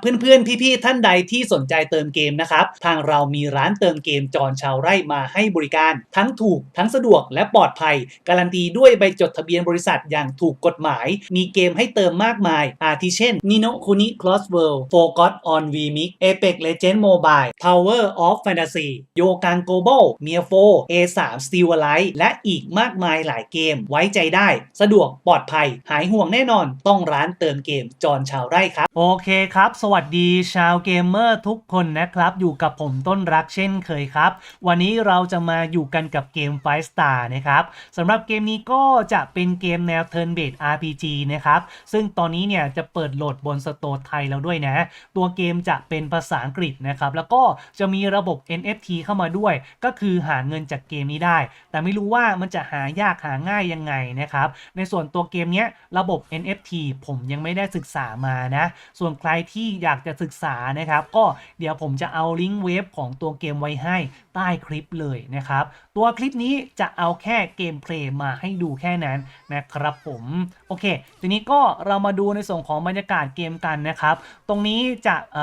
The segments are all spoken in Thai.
เพื่อนๆ พี่ๆ ท่านใดที่สนใจเติมเกมนะครับ ทางเรามีร้านเติมเกมจอนชาวไร่มาให้บริการ ทั้งถูกทั้งสะดวกและปลอดภัย การันตีด้วยใบจดทะเบียนบริษัทอย่างถูกกฎหมาย มีเกมให้เติมมากมาย อาทิเช่น Nino Kuni Cross World Forgot on VMix Apex Legend Mobile Tower of Fantasy โยกัง Global m i a 4 A3 Steel Alive และอีกมากมายหลายเกมไว้ใจได้ สะดวกปลอดภัย หายห่วงแน่นอนต้องร้านเติมเกมจอนชาวไร่ครับ โอเคครับสวัสดีชาวเกมเมอร์ทุกคนนะครับ อยู่กับผมต้นรักเช่นเคยครับ วันนี้เราจะมาอยู่กันกับเกม Five Star นะครับสำหรับเกมนี้ก็จะเป็นเกมแนว Turn Based RPG นะครับ ซึ่งตอนนี้เนี่ยจะเปิดโหลดบนสโตร์ไทยแล้วด้วยนะ ตัวเกมจะเป็นภาษาอังกฤษนะครับ แล้วก็จะมีระบบ NFT เข้ามาด้วย ก็คือหาเงินจากเกมนี้ได้ แต่ไม่รู้ว่ามันจะหายากหาง่ายยังไงนะครับในส่วนตัวเกมเนี้ยระบบ NFT ผมยังไม่ได้ศึกษามานะ ส่วนใครที่อยากจะศึกษานะครับ ก็เดี๋ยวผมจะเอาลิงก์เว็บของตัวเกมไว้ให้ใต้คลิปเลยนะครับ ตัวคลิปนี้จะเอาแค่เกมเพลย์มาให้ดูแค่นั้นนะครับผมโอเค ทีนี้ก็เรามาดูในส่วนของบรรยากาศเกมกันนะครับ ตรงนี้จะเ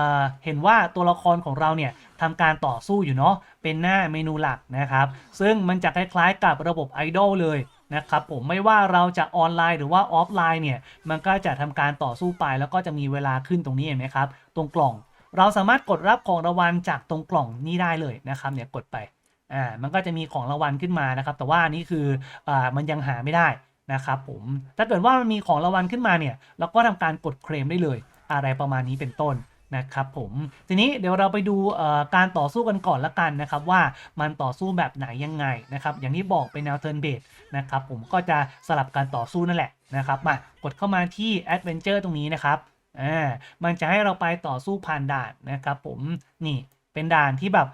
เห็นว่าตัวละครของเราเนี่ยทำการต่อสู้อยู่เนาะเป็นหน้าเมนูหลักนะครับ ซึ่งมันจะคล้ายๆกับระบบไอดอลเลย นะครับผมไม่ว่าเราจะออนไลน์หรือว่าออฟไลน์เนี่ยมันก็จะทำการต่อสู้ไปแล้วก็จะมีเวลาขึ้นตรงนี้เห็นไหมครับตรงกล่อง เราสามารถกดรับของรางวัลจากตรงกล่องนี้ได้เลยนะครับเนี่ยกดไปอ่ามันก็จะมีของรางวัลขึ้นมานะครับ แต่ว่านี่คืออ่ามันยังหาไม่ได้นะครับผมถ้าเกิดว่ามันมีของรางวัลขึ้นมาเนี่ยเราก็ทำการกดเคลมได้เลย อะไรประมาณนี้เป็นต้น นะครับผมทีนี้เดี๋ยวเราไปดูการต่อสู้กันก่อนละกันนะครับว่ามันต่อสู้แบบไหนยังไงนะครับอย่างที่บอกเป็นแนวเทิร์นเบสนะครับผมก็จะสลับการต่อสู้นั่นแหละนะครับมากดเข้ามาที่ Adventure ตรงนี้นะครับอ่ามันจะให้เราไปต่อสู้ผ่านด่านนะครับผมนี่เป็นด่านที่แบบ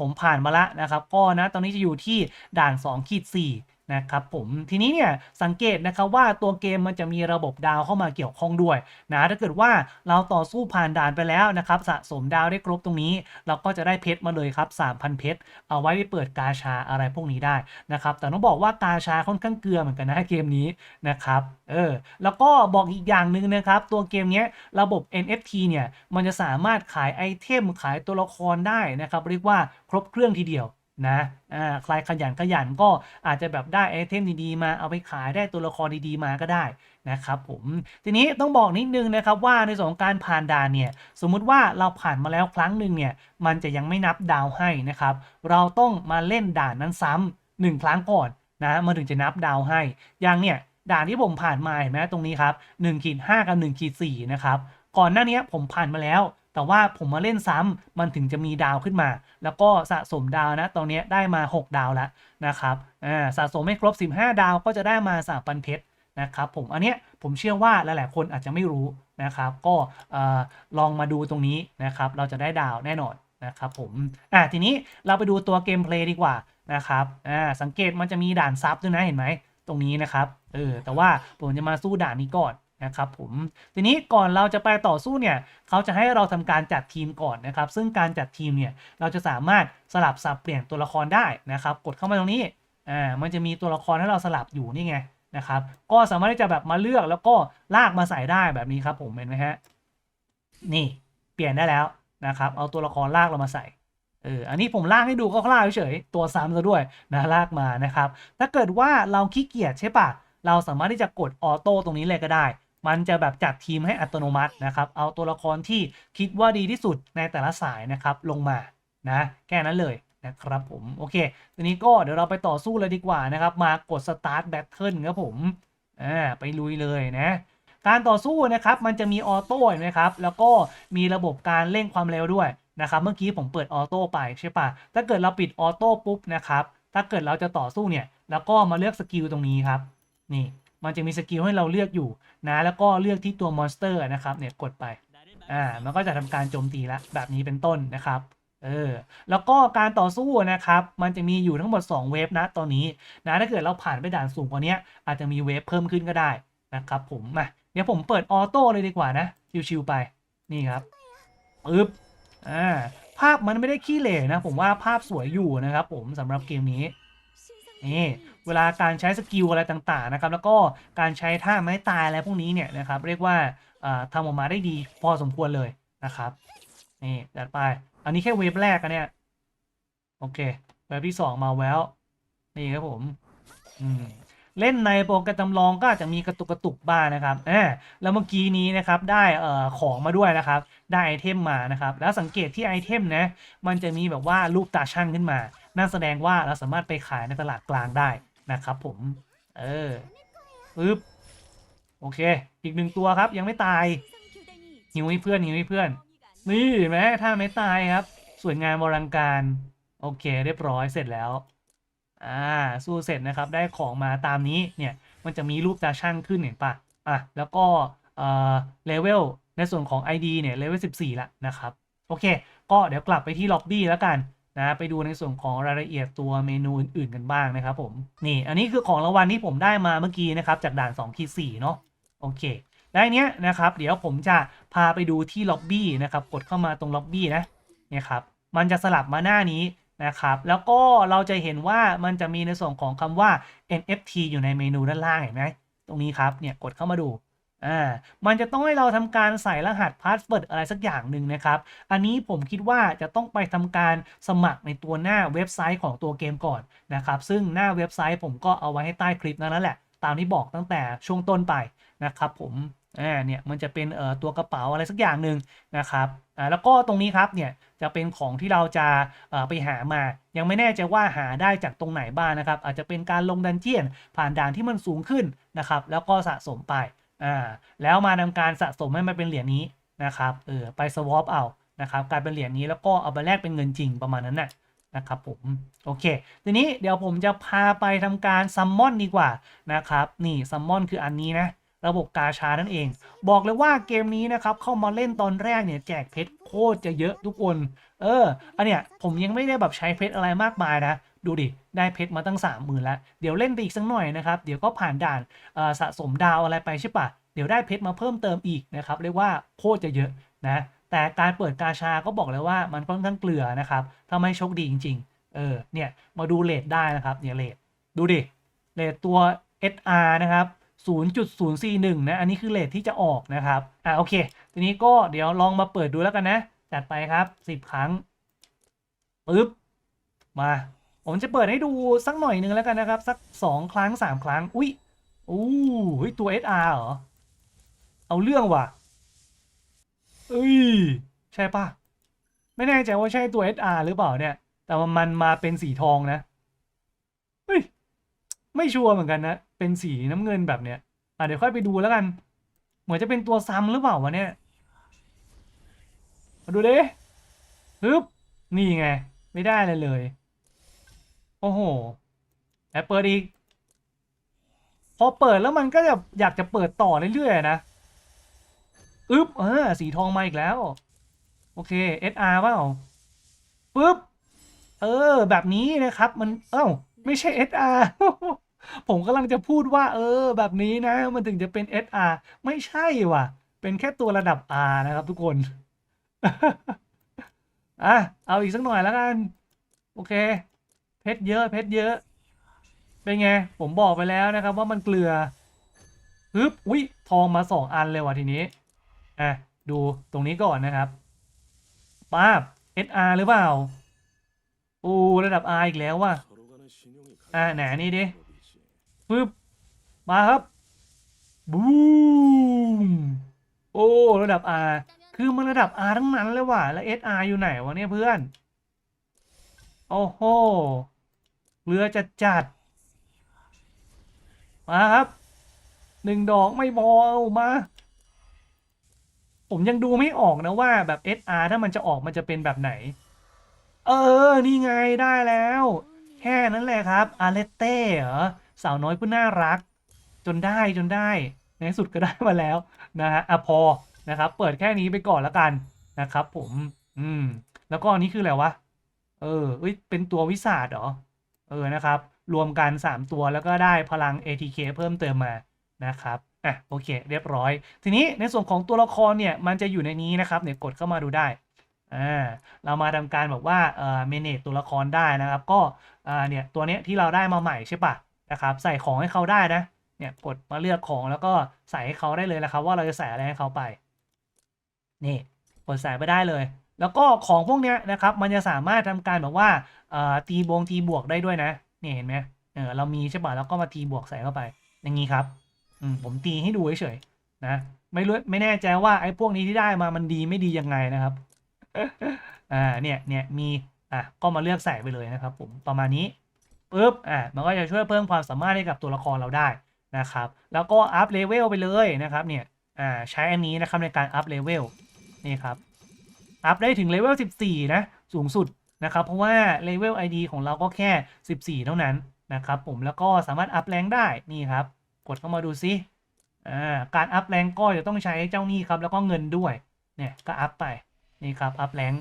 ผมผ่านมาละนะครับก็นะตอนนี้จะอยู่ที่ด่าน2ขีด4 นะครับผมทีนี้เนี่ยสังเกตนะครับว่าตัวเกมมันจะมีระบบดาวเข้ามาเกี่ยวข้องด้วยนะถ้าเกิดว่าเราต่อสู้ผ่านด่านไปแล้วนะครับสะสมดาวได้ครบตรงนี้ เราก็จะได้เพชรมาเลยครับ 3,000 เพชรเอาไว้ไปเปิดกาชาอะไรพวกนี้ได้นะครับแต่ต้องบอกว่ากาชาค่อนข้างเกลือเหมือนกันนะเกมนี้นะครับเออแล้วก็บอกอีกอย่างหนึ่งนะครับตัวเกมนี้ระบบ NFT เนี่ยมันจะสามารถขายไอเทมขายตัวละครได้นะครับเรียกว่าครบเครื่องทีเดียว นะอ่าใครขยันขยันก็อาจจะแบบได้ไอเทมดีๆมาเอาไปขายได้ตัวละครดีๆมาก็ได้นะครับผมทีนี้ต้องบอกนิดนึงนะครับว่าในส่วนของการผ่านด่านเนี่ยสมมุติว่าเราผ่านมาแล้วครั้งหนึ่งเนี่ยมันจะยังไม่นับดาวให้นะครับ เราต้องมาเล่นด่านนั้นซ้ำหนึ่งครั้งก่อนนะมันถึงจะนับดาวให้อย่างเนี่ยด่านที่ผมผ่านมาเห็นไหมตรงนี้ครับ1ขีด5กับ1ขีด4นะครับก่อนหน้านี้ผมผ่านมาแล้ว แต่ว่าผมมาเล่นซ้ำมันถึงจะมีดาวขึ้นมา แล้วก็สะสมดาวนะ ตอนนี้ได้มา 6 ดาวแล้วนะครับอ่าสะสมไม่ครบ 15 ดาวก็จะได้มา3ปันเพชรนะครับผมอันเนี้ยผมเชื่อว่าหลาย ๆ คนอาจจะไม่รู้นะครับ ก็ลองมาดูตรงนี้นะครับ เราจะได้ดาวแน่นอนนะครับผมอ่าทีนี้เราไปดูตัวเกมเพลย์ดีกว่านะครับอ่าสังเกตมันจะมีด่านซับด้วยนะเห็นไหมตรงนี้นะครับเออแต่ว่าผมจะมาสู้ด่านนี้ก่อน นะครับผมทีนี้ก่อนเราจะไปต่อสู้เนี่ยเขาจะให้เราทำการจัดทีมก่อนนะครับ ซึ่งการจัดทีมเนี่ยเราจะสามารถสลับสับเปลี่ยนตัวละครได้นะครับ กดเข้ามาตรงนี้อ่ามันจะมีตัวละครให้เราสลับอยู่นี่ไงนะครับ ก็สามารถที่จะแบบมาเลือกแล้วก็ลากมาใส่ได้แบบนี้ครับผมเห็นไหมฮะนี่เปลี่ยนได้แล้วนะครับเอาตัวละครลากเรามาใส่เอออันนี้ผมลากให้ดูก็ลากเฉยตัวซ้ำซะด้วยนะลากมานะครับ ถ้าเกิดว่าเราขี้เกียจใช่ปะเราสามารถที่จะกดออโต้ตรงนี้เลยก็ได้ มันจะแบบจัดทีมให้อัตโนมัตินะครับ เอาตัวละครที่คิดว่าดีที่สุดในแต่ละสายนะครับลงมานะแค่นั้นเลยนะครับผมโอเคทีนี้ก็เดี๋ยวเราไปต่อสู้เลยดีกว่านะครับ มากด start battle ครับผมอ่าไปลุยเลยนะการต่อสู้นะครับมันจะมีออโต้นไหมครับแล้วก็มีระบบการเร่งความเร็วด้วยนะครับเมื่อกี้ผมเปิดออโต้ไปใช่ปะถ้าเกิดเราปิดออโต้ปุ๊บนะครับถ้าเกิดเราจะต่อสู้เนี่ย แล้วก็มาเลือกสกิลตรงนี้ครับนี่ มันจะมีสกิลให้เราเลือกอยู่นะ แล้วก็เลือกที่ตัวมอนสเตอร์นะครับเนี่ยกดไปอ่ามันก็จะทำการโจมตีละแบบนี้เป็นต้นนะครับเออแล้วก็การต่อสู้นะครับ มันจะมีอยู่ทั้งหมด 2 เวฟนะตอนนี้นะถ้าเกิดเราผ่านไปด่านสูงกว่านี้อาจจะมีเวฟเพิ่มขึ้นก็ได้นะครับผมมาเดี๋ยวผมเปิดออโต้เลยดีกว่านะชิวๆไปนี่ครับปึ๊บอ่าภาพมันไม่ได้ขี้เหร่นะ ผมว่าภาพสวยอยู่นะครับผมสำหรับเกมนี้ นี่เวลาการใช้สกิลอะไรต่างๆนะครับแล้วก็การใช้ท่าไม้ตายอะไรพวกนี้เนี่ยนะครับเรียกว่าทำออกมาได้ดีพอสมควรเลยนะครับนี่จัดไป อันนี้แค่เวฟแรกอะเนี่ยโอเคเวฟที่สองมาแล้วนี่ครับผมอืมเล่นในโปรแกรมจำลองก็อาจจะมีกระตุกกระตุกบ้างนะครับแอบแล้วเมื่อกี้นี้นะครับได้เอ่อของมาด้วยนะครับ ได้ไอเทมมานะครับ แล้วสังเกตที่ไอเทมนะ มันจะมีแบบว่ารูปตาช่างขึ้นมานั่นแสดงว่าเราสามารถไปขายในตลาดกลางได้นะครับผม เออปึ๊บโอเค อีกหนึ่งตัวครับยังไม่ตายหิวให้เพื่อนหิวให้เพื่อน นี่เห็นไหมถ้าไม่ตายครับ สวยงามอลังการ โอเค เรียบร้อยเสร็จแล้ว อ่า สู้เสร็จนะครับ ได้ของมาตามนี้เนี่ย มันจะมีรูปตาช่างขึ้นเห็นปะอะ แล้วก็เอ่อเลเวลในส่วนของ ID เนี่ยเลเวล14ละนะครับ โอเค ก็เดี๋ยวกลับไปที่ล็อบบี้แล้วกัน นะไปดูในส่วนของรายละเอียดตัวเมนูอื่นๆกันบ้างนะครับผมนี่อันนี้คือของรางวัลที่ผมได้มาเมื่อกี้นะครับจากด่าน2ขีด4เนาะโอเคได้เนี้ยนะครับเดี๋ยวผมจะพาไปดูที่ล็อบบี้นะครับกดเข้ามาตรงล็อบบี้นะเนี่ยครับมันจะสลับมาหน้านี้นะครับแล้วก็เราจะเห็นว่ามันจะมีในส่วนของคำว่า NFT อยู่ในเมนูด้านล่างเห็นไหมตรงนี้ครับเนี่ยกดเข้ามาดู อ่ามันจะต้องให้เราทำการใส่รหัสพาสเวิร์ดอะไรสักอย่างหนึ่งนะครับ อันนี้ผมคิดว่าจะต้องไปทำการสมัครในตัวหน้าเว็บไซต์ของตัวเกมก่อนนะครับ ซึ่งหน้าเว็บไซต์ผมก็เอาไว้ให้ใต้คลิปนั่นแหละ ตามที่บอกตั้งแต่ช่วงต้นไปนะครับผมอ่าเนี่ยมันจะเป็นเอ่อตัวกระเป๋าอะไรสักอย่างหนึ่งนะครับอ่าแล้วก็ตรงนี้ครับเนี่ยจะเป็นของที่เราจะเอ่อไปหามา ยังไม่แน่ใจว่าหาได้จากตรงไหนบ้างนะครับ อาจจะเป็นการลงดันเจียนผ่านด่านที่มันสูงขึ้นนะครับ แล้วก็สะสมไป อ่าแล้วมาทำการสะสมให้มันเป็นเหรียญนี้นะครับเออไปสวอปเอานะครับกลายเป็นเหรียญนี้แล้วก็เอาไปแลกเป็นเงินจริงประมาณนั้นน่ะนะครับผมโอเค ทีนี้เดี๋ยวผมจะพาไปทำการซัมมอนดีกว่านะครับนี่ซัมมอนคืออันนี้นะ ระบบกาชานั่นเอง บอกเลยว่าเกมนี้นะครับเข้ามาเล่นตอนแรกเนี่ยแจกเพชรโคตรจะเยอะทุกคน เอออันเนี้ยผมยังไม่ได้แบบใช้เพชรอะไรมากมายนะ ดูดิ ได้เพชรมาตั้ง 3 0,000แล้วเดี๋ยวเล่นไปอีกสักหน่อยนะครับ เดี๋ยวก็ผ่านด่านสะสมดาวอะไรไปใช่ปะเดี๋ยวได้เพชรมาเพิ่มเติมอีกนะครับ เรียกว่าโคตรจะเยอะนะ แต่การเปิดกาชาก็บอกเลยว่ามันค่อนข้างเกลือนะครับถ้าไม่โชคดีจริง ๆ เออ เนี่ย มาดูเลทได้นะครับ เนี่ยเลทดูดิ เลทตัว SR นะครับ0.041 นะ อันนี้คือเลทที่จะออกนะครับ อ่าโอเค ทีนี้ก็เดี๋ยวลองมาเปิดดูแล้วกันนะ จัดไปครับ 10 ครั้งปึ๊บ มา ผมจะเปิดให้ดูสักหน่อยหนึงแล้วกันนะครับ สัก2ครั้ง3ครั้ง อุ้ยอู้เฮ้ยตัว SR เหรอ เอาเรื่องว่ะเอ้ย ใช่ปะไม่แน่ใจว่าใช่ตัว SR หรือเปล่าเนี่ย แต่ว่ามันมาเป็นสีทองนะเฮ้ย ไม่ชัวร์เหมือนกันนะ เป็นสีน้ำเงินแบบเนี้ยอะเดี๋ยวค่อยไปดูแล้วกัน เหมือนจะเป็นตัวซ้ำหรือเปล่าวะเนี่ยมาดูดิฮึบนี่ไง ไม่ได้เลยเลย โอ้โหแอบเปิดอีก พอเปิดแล้วมันก็จะอยากจะเปิดต่อเรื่อยๆนะอึ๊บเออสีทองมาอีกแล้ว โอเค SR เปล่าปึ๊บ เออ แบบนี้นะครับ มันเอ้าไม่ใช่ SR ผมกำลังจะพูดว่า เออ แบบนี้นะ มันถึงจะเป็น SR ไม่ใช่ว่ะ เป็นแค่ตัวระดับ R นะครับทุกคนอะเอาอีกสักหน่อยแล้วกัน โอเค เพชรเยอะเพชรเยอะ เป็นไง ผมบอกไปแล้วนะครับ ว่ามันเกลือฮึบอุ้ยทองมาสองอันเลยว่ะทีนี้อะดูตรงนี้ก่อนนะครับป้าบ SR หรือเปล่าโอ้ระดับ R อีกแล้วว่ะอ่าไหนนี่ดิปึ๊บมาครับบูมโอ้ระดับ R คือมันระดับ R ทั้งนั้นเลยว่ะแล้ว SR อยู่ไหนวะเนี่ยเพื่อน โอ้โห เรือจะจัด มาครับ หนึ่งดอกไม่พอเอามา ผมยังดูไม่ออกนะว่าแบบ SR ถ้ามันจะออกมันจะเป็นแบบไหน เออ นี่ไงได้แล้ว แค่นั้นแหละครับ อาเลเต้เหรอ สาวน้อยผู้น่ารัก จนได้จนได้ ในสุดก็ได้มาแล้วนะฮะอะพอนะครับ เปิดแค่นี้ไปก่อนแล้วกันนะครับผม อืม แล้วก็อันนี้คืออะไรวะ เออเอ้ยเป็นตัววิสาดเหรอ เออ นะครับ รวมกัน 3 ตัวแล้วก็ได้พลัง ATK เพิ่มเติมมานะครับ อะ โอเค เรียบร้อย ทีนี้ในส่วนของตัวละครเนี่ย มันจะอยู่ในนี้นะครับ เนี่ย กดเข้ามาดูได้ อ่า เรามาทำการแบบว่า เอ่อ manage ตัวละครได้นะครับ ก็ อ่า เนี่ย ตัวเนี้ยที่เราได้มาใหม่ใช่ปะนะครับ ใส่ของให้เขาได้นะ เนี่ย กดมาเลือกของแล้วก็ใส่ให้เขาได้เลยนะครับ ว่าเราจะใส่อะไรให้เขาไป นี่ กดใส่ไปได้เลย แล้วก็ของพวกเนี้ยนะครับ มันจะสามารถทำการแบบว่าตีบวงตีบวกได้ด้วยนะเนี่ยเห็นไหมเออเรามีใช่ป่ะแล้วก็มาตีบวกใส่เข้าไป อย่างนี้ครับอืมผมตีให้ดูเฉยๆนะไม่รู้ไม่แน่ใจว่าไอ้พวกนี้ที่ได้มามันดีไม่ดียังไงนะครับอ่าเนี่ยเนี่ยมีอะก็มาเลือกใส่ไปเลยนะครับ ผมประมาณนี้ปุ๊บอะมันก็จะช่วยเพิ่มความสามารถให้กับตัวละครเราได้นะครับ แล้วก็อัพเลเวลไปเลยนะครับเนี่ยอ่าใช้อันนี้นะครับในการอัพเลเวลนี่ครับ อัพได้ถึงเลเวล 14 นะ สูงสุดนะครับ เพราะว่าเลเวล ID ของเราก็แค่ 14 เท่านั้นนะครับผมแล้วก็สามารถอัพแรงได้นี่ครับ กดเข้ามาดูซิการอัพแรงก็จะต้องใช้เจ้านี่ครับ แล้วก็เงินด้วยเนี่ยก็อัพไปนี่ครับอัพแรง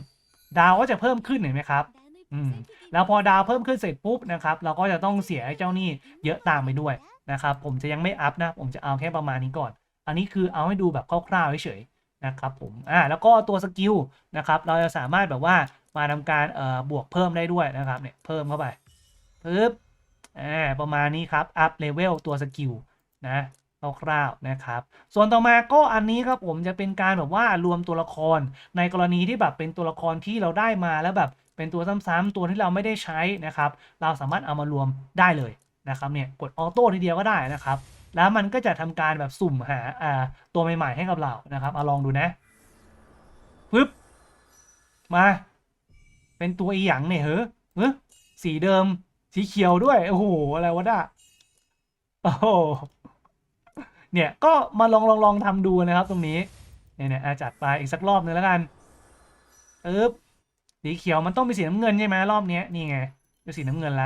ดาวก็จะเพิ่มขึ้นเห็นไหมครับอืมแล้วพอดาวเพิ่มขึ้นเสร็จปุ๊บนะครับ เราก็จะต้องเสียเจ้านี่เยอะตามไปด้วยนะครับ ผมจะยังไม่อัพนะ ผมจะเอาแค่ประมาณนี้ก่อน อันนี้คือเอาให้ดูแบบคร่าวๆเฉยๆ นะครับผมอ่าแล้วก็ตัวสกิลนะครับเราจะสามารถแบบว่ามาทำการเอ่อบวกเพิ่มได้ด้วยนะครับเนี่ยเพิ่มเข้าไปปึ๊บอ่าประมาณนี้ครับอัพเลเวลตัวสกิลนะคร่าวๆนะครับ ส่วนต่อมาก็อันนี้ครับผมจะเป็นการแบบว่ารวมตัวละคร ในกรณีที่แบบเป็นตัวละครที่เราได้มาแล้วแบบเป็นตัวซ้ำๆตัวที่เราไม่ได้ใช้นะครับ เราสามารถเอามารวมได้เลยนะครับเนี่ยกดออโต้ทีเดียวก็ได้นะครับ แล้วมันก็จะทำการแบบสุ่มหาอ่าตัวใหม่ๆให้กับเรานะครับเอาลองดูนะปึ๊บมา เป็นตัวอีหยังเนี่ยเฮ้อเฮ้อสีเดิมสีเขียวด้วยโอ้โหอะไรวะน่ะโอ้โหเนี่ยก็มาลองลองลองทำดูนะครับตรงนี้เนี่ยเนี่ยจัดไปอีกสักรอบนึงแล้วกันปึ๊บสีเขียวมันต้องเป็นสีน้ำเงินใช่ไหมรอบนี้นี่ไงเป็นสีน้ำเงินละ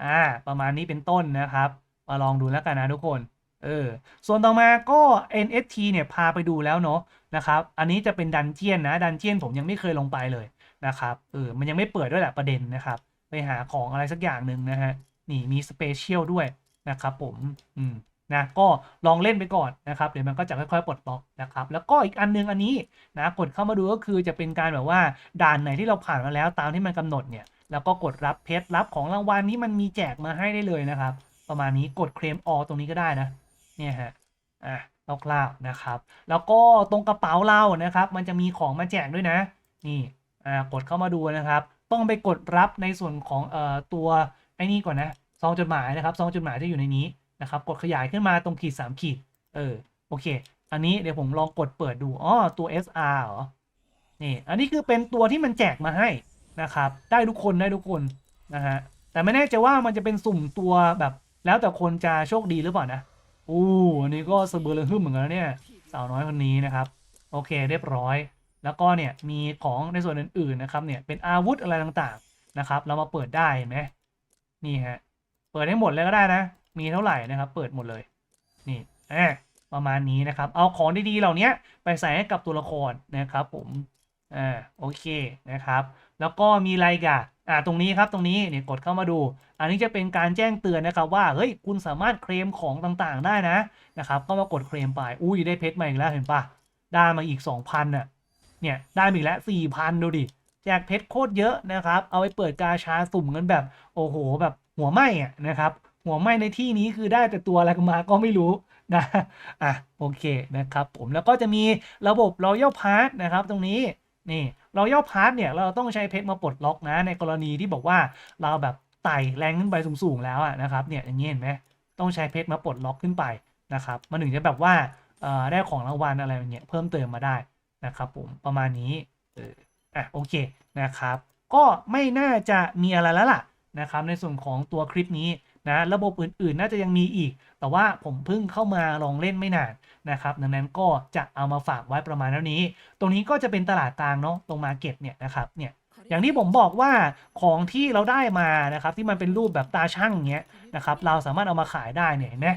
อ่า ประมาณนี้เป็นต้นนะครับ มาลองดูแล้วกันนะทุกคน เออส่วนต่อมาก็ NFT เนี่ยพาไปดูแล้วเนาะนะครับอันนี้จะเป็นดันเจียนนะดันเจียนผมยังไม่เคยลงไปเลยนะครับเออมันยังไม่เปิดด้วยแหละประเด็นนะครับ ไปหาของอะไรสักอย่างหนึ่งนะฮะนี่มีสเปเชียลด้วยนะครับผมอืมนะก็ลองเล่นไปก่อนนะครับเดี๋ยวมันก็จะค่อยๆปลดล็อกนะครับแล้วก็อีกอันนึงอันนี้นะกดเข้ามาดูก็คือจะเป็นการแบบว่าด่านไหนที่เราผ่านมาแล้วตามที่มันกำหนดเนี่ยแล้วก็กดรับเพชรรับของรางวัลนี้มันมีแจกมาให้ได้เลยนะครับ ประมาณนี้กดเคลมออตรงนี้ก็ได้นะ เนี่ยฮะอะคร่าวๆนะครับ แล้วก็ตรงกระเป๋าเรานะครับ มันจะมีของมาแจกด้วยนะ นี่อ่ากดเข้ามาดูนะครับ ต้องไปกดรับในส่วนของเอ่อตัวไอ้นี่ก่อนนะซองจดหมายนะครับซองจดหมายที่อยู่ในนี้นะครับ กดขยายขึ้นมาตรงขีดสามขีดเออโอเค อันนี้เดี๋ยวผมลองกดเปิดดูอ๋อตัว SR เหรอนี่อันนี้คือเป็นตัวที่มันแจกมาให้นะครับ ได้ทุกคนได้ทุกคนนะฮะแต่ไม่แน่ใจว่ามันจะเป็นสุ่มตัวแบบแล้วแต่คนจะโชคดีหรือเปล่านะ อู้อันนี้ก็สะเบือเลยหึ่มเหมือนกันนะเนี่ยสาวน้อยคนนี้นะครับ โอเคเรียบร้อย แล้วก็เนี่ยมีของในส่วนอื่นๆนะครับเนี่ยเป็นอาวุธอะไรต่างๆนะครับ เรามาเปิดได้เห็นไหมนี่ฮะเปิดให้หมดเลยก็ได้นะ มีเท่าไหร่นะครับ เปิดหมดเลย นี่แอบประมาณนี้นะครับ เอาของดีๆเหล่านี้ไปใส่ให้กับตัวละครนะครับ ผมอ่าโอเคนะครับ แล้วก็มีอะไรกันอ่าตรงนี้ครับตรงนี้เนี่ยกดเข้ามาดู อันนี้จะเป็นการแจ้งเตือนนะครับว่าเฮ้ยคุณสามารถเคลมของต่างๆได้นะนะครับก็มากดเคลมไปอุ้ยได้เพชรมาอีกแล้วเห็นปะได้มาอีก 2,000น่ะเนี่ยได้มาอีกแล้ว4,000 ดูดิแจกเพชรโคตรเยอะนะครับ เอาไปเปิดกาชาสุ่มกันแบบโอ้โหแบบหัวไหม้อะนะครับหัวไหม้ในที่นี้คือได้แต่ตัวอะไรมาก็ไม่รู้นะอะโอเคนะครับผมแล้วก็จะมีระบบ Royal Pass นะครับตรงนี้ นี่ Royal Pass เนี่ยเราต้องใช้เพชรมาปลดล็อกนะ ในกรณีที่บอกว่าเราแบบไต่แรงขึ้นไปสูงๆแล้วนะครับเนี่ยอย่างนี้เห็นไหมต้องใช้เพชรมาปลดล็อกขึ้นไปนะครับมันถึงจะแบบว่าได้ของรางวัลอะไรอย่างเงี้ยเพิ่มเติมมาได้นะครับผมประมาณนี้เอออะโอเคนะครับ ก็ไม่น่าจะมีอะไรแล้วล่ะนะครับในส่วนของตัวคลิปนี้ นะระบบอื่นๆ น่าจะยังมีอีก แต่ว่าผมเพิ่งเข้ามาลองเล่นไม่นานนะครับดังนั้นก็จะเอามาฝากไว้ประมาณเท่านี้ ตรงนี้ก็จะเป็นตลาดกลางเนาะตรงมาเก็ตเนี่ยนะครับเนี่ยอย่างที่ผมบอกว่าของที่เราได้มานะครับที่มันเป็นรูปแบบตาช่างอย่างเงี้ยนะครับเราสามารถเอามาขายได้เนี่ยเห็นไหม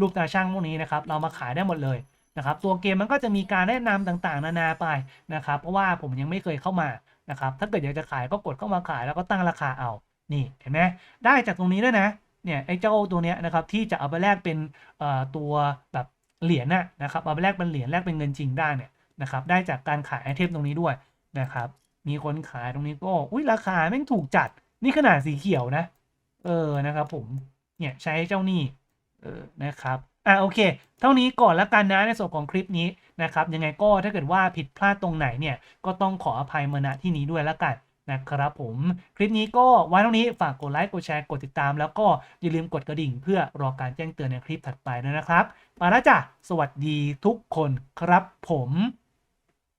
รูปตาช่างพวกนี้นะครับเรามาขายได้หมดเลยนะครับตัวเกมมันก็จะมีการแนะนำต่างๆ นานาไปนะครับเพราะว่าผมยังไม่เคยเข้ามานะครับถ้าเกิดอยากจะขายก็กดเข้ามาขายแล้วก็ตั้งราคาเอานี่เห็นไหมได้จากตรงนี้ด้วยนะ เนี่ยไอ้เจ้าตัวเนี้ยนะครับที่จะเอาไปแลกเป็นตัวแบบเหรียญน่ะนะครับเอาไปแลกเป็นเหรียญแลกเป็นเงินจริงได้เนี่ยนะครับได้จากการขายไอเทมตรงนี้ด้วยนะครับมีคนขายตรงนี้ก็อุ้ยราคาแม่งถูกจัดนี่ขนาดสีเขียวนะ เออนะครับผมเนี่ยใช้เจ้านี่เออนะครับอะโอเค เท่านี้ก่อนล้วกันนะในส่วนของคลิปนี้นะครับยังไงก็ถ้าเกิดว่าผิดพลาดตรงไหนเนี่ยก็ต้องขออภัยมาณที่นี้ด้วยล้วกัน นะครับผมคลิปนี้ก็ไว้เท่านี้ฝากกดไลค์กดแชร์กดติดตาม แล้วก็อย่าลืมกดกระดิ่ง เพื่อรอการแจ้งเตือนในคลิปถัดไปด้วยนะครับมาแล้วจ้ะสวัสดีทุกคนครับผม